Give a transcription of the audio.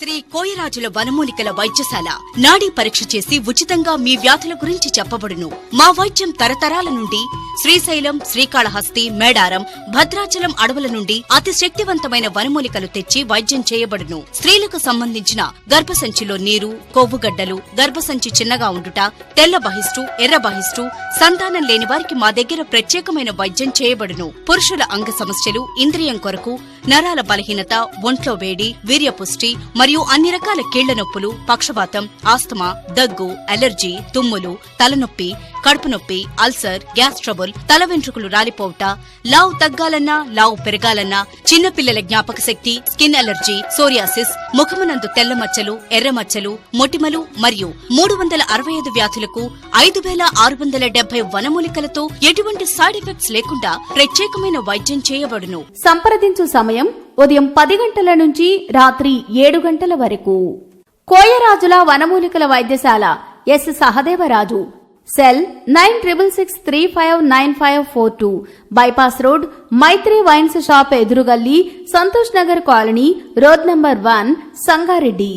శ్రీ కోయరాజుల వనమూలికల వైద్యశాల. నాడీ పరీక్ష చేసి ఉచితంగా మీ వ్యాధుల గురించి చెప్పబడును. మా వైద్యం తరతరాల నుండి శ్రీశైలం శ్రీకాళహస్తి మేడారం భద్రాచలం అడవుల నుండి అతి శక్తివంతమైన వనమూలికలు తెచ్చి వైద్యం చేయబడును. స్త్రీలకు సంబంధించిన గర్భసంచిలో నీరు కొవ్వుగడ్డలు గర్భసంచి చిన్నగా ఉండుట తెల్ల బహిష్టు ఎర్ర బహిష్టు సంతానం లేని వారికి మా దగ్గర ప్రత్యేకమైన వైద్యం చేయబడును. పురుషుల అంగ సమస్యలు ఇంద్రియం కొరకు నరాల బలహీనత ఒంట్లో వేడి వీర్యపుష్టి మరియు అన్ని రకాల కీళ్ళ నొప్పులు పక్షపాతం ఆస్తమా దగ్గు అలర్జీ తుమ్ములు తలనొప్పి కడుపు నొప్పి అల్సర్ గ్యాస్ ట్రబుల్ తల వెంట్రుకలు రాలిపోవుట లావు తగ్గాలన్నా లావు పెరగాలన్నా చిన్నపిల్లల జ్ఞాపక శక్తి స్కిన్ అలర్జీ సోరియాసిస్ ముఖమునందు తెల్ల మచ్చలు ఎర్ర మచ్చలు మొటిమలు మరియు మూడు వందల అరవై ఐదు వ్యాధులకు ఐదు వేల ఆరు వందల డెబ్బై వనమూలికలతో ఎటువంటి సైడ్ ఎఫెక్ట్స్ లేకుండా ప్రత్యేకమైన వైద్యం చేయబడును. సంప్రదించు సమయం ఉదయం పది గంటల నుంచి రాత్రి ఏడు గంటల వరకు. కోయరాజుల వనమూలికల వైద్యశాల S. Sahadevaraju. Cell nine triple six three five nine five four two. Bypass road Maitri wines shop ఎదురుగల్లి Santosh Nagar colony road number one Sangareddy.